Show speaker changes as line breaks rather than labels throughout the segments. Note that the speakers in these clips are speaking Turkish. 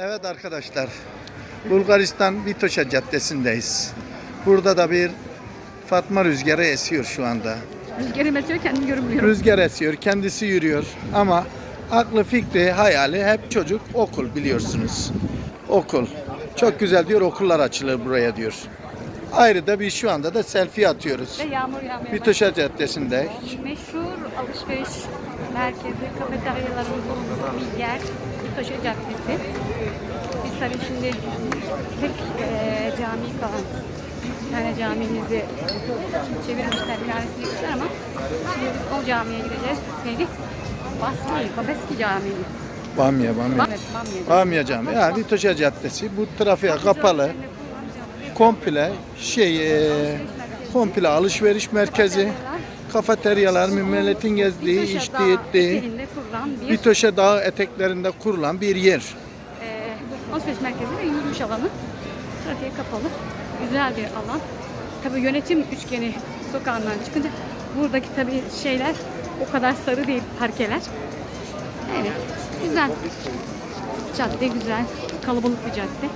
Evet arkadaşlar, Bulgaristan Vitoşa Caddesi'ndeyiz. Burada da bir Fatma rüzgarı esiyor şu anda.
Rüzgarı mesiyor kendim görünmüyorum.
Rüzgar esiyor, kendisi yürüyor ama aklı fikri, hayali hep çocuk, okul biliyorsunuz. Okul. Çok güzel diyor, okullar açılır buraya diyor. Ayrı da bir şu anda da selfie atıyoruz.
Ve yağmur yağmaya.
Vitoşa Caddesi'nde.
Meşhur alışveriş merkezi, kafeteryaların bulunduğu bir yer. Vitoşa Caddesi. Biz tabii şimdi tek eee cami kalan bir tane camimizi çevirmişler, minaresini yıkmışlar ama şimdi biz o camiye gideceğiz. Neydi? Baski, Babeski Camii.
Bamya, Bamya.
Evet, Bamya.
Bamya Camii. Ha, Vitoşa Caddesi. Bu trafiğe kapalı. Komple şey e, komple alışveriş merkezi, kafeteryalar, milletin gezdiği, içtiği, ettiği, Vitoşa Dağı eteklerinde kurulan bir yer.
e, alışveriş merkezi ve yürüyüş alanı. Trafiğe kapalı. Güzel bir alan. Tabii yönetim üçgeni sokağından çıkınca buradaki tabii şeyler o kadar sarı değil parkeler. Evet. Güzel. Cadde güzel. Kalabalık bir cadde.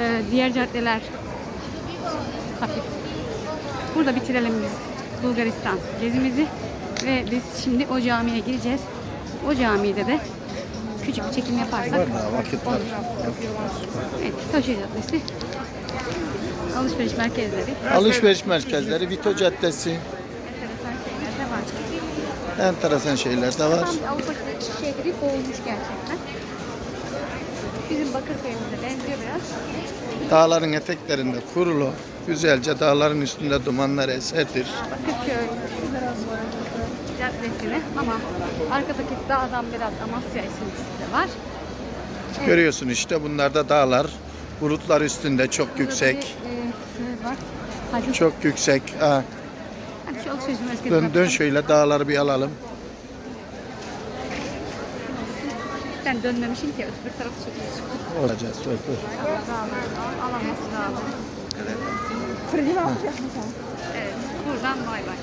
Ee, diğer caddeler hafif. Burada bitirelim biz Bulgaristan gezimizi ve biz şimdi o camiye gireceğiz. O camide de küçük bir çekim yaparsak
Var daha vakit var.
Evet, Taşı Caddesi. Alışveriş merkezleri.
Alışveriş merkezleri, Vito Caddesi,
Enteresan şeyler de var.
enteresan şeyler de var.
Tam bir Avrupa şehri olmuş gerçekten. Bizim Bakırköy'ümüze benziyor biraz.
Dağların eteklerinde kurulu, güzelce dağların üstünde dumanlar eserdir.
Bakırköy Caddesi'ne ama arkadaki dağdan biraz Amasya esintisi de var. Evet.
Görüyorsun işte bunlar da dağlar, bulutlar üstünde çok
Burada
yüksek,
bir, e, şey var. Hadi,
çok yüksek. Ha,
hadi şu merkezine
dön, dön
bakalım.
şöyle dağları bir alalım.
Sen dönmemişsin ki öbür tarafı çekiyorsun.
Olacağız. Dur, dur.
Alaması lazım. Evet, buradan bay bay.